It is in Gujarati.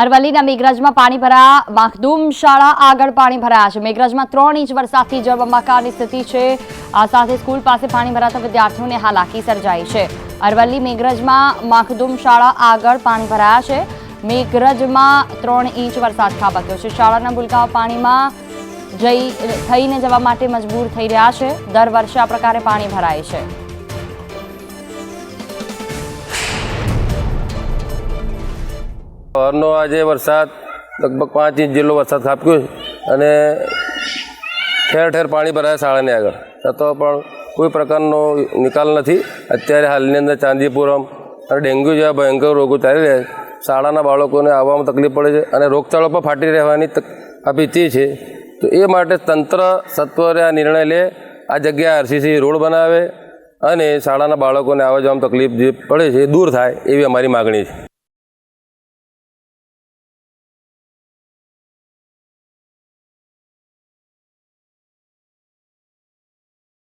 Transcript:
અરવલ્લીના મેઘરજમાં પાણી ભરા માખદુમ શાળા આગળ પાણી ભરાયા છે. મેઘરજમાં ત્રણ ઇંચ વરસાદથી જળબંબાકારની સ્થિતિ છે. આ સાથે સ્કૂલ પાસે પાણી ભરાતા વિદ્યાર્થીઓને હાલાકી સર્જાઈ છે. અરવલ્લી મેઘરજમાં માખદુમ શાળા આગળ પાણી ભરાયા છે. મેઘરજમાં ત્રણ ઇંચ વરસાદ ખાબક્યો છે. શાળાના ભૂલકાઓ પાણીમાં જઈ, થઈને જવા માટે મજબૂર થઈ રહ્યા છે. દર વર્ષે આ પ્રકારે પાણી ભરાય છે. સવારનો આજે વરસાદ, લગભગ પાંચ ઇંચ જેટલો વરસાદ ખાબક્યો છે અને ઠેર ઠેર પાણી ભરાય શાળાની આગળ. છતાં પણ કોઈ પ્રકારનો નિકાલ નથી. અત્યારે હાલની અંદર ચાંદીપુરમ અને ડેન્ગ્યુ જેવા ભયંકર રોગો ચાલી રહ્યા છે. શાળાના બાળકોને આવવામાં તકલીફ પડે છે અને રોગચાળો પણ ફાટી રહેવાની આ ભીતિ છે. તો એ માટે તંત્ર સત્વરે આ નિર્ણય લે, આ જગ્યાએ આરસીસી રોડ બનાવે અને શાળાના બાળકોને આવવા જવામાં તકલીફ જે પડે છે દૂર થાય એવી અમારી માગણી છે.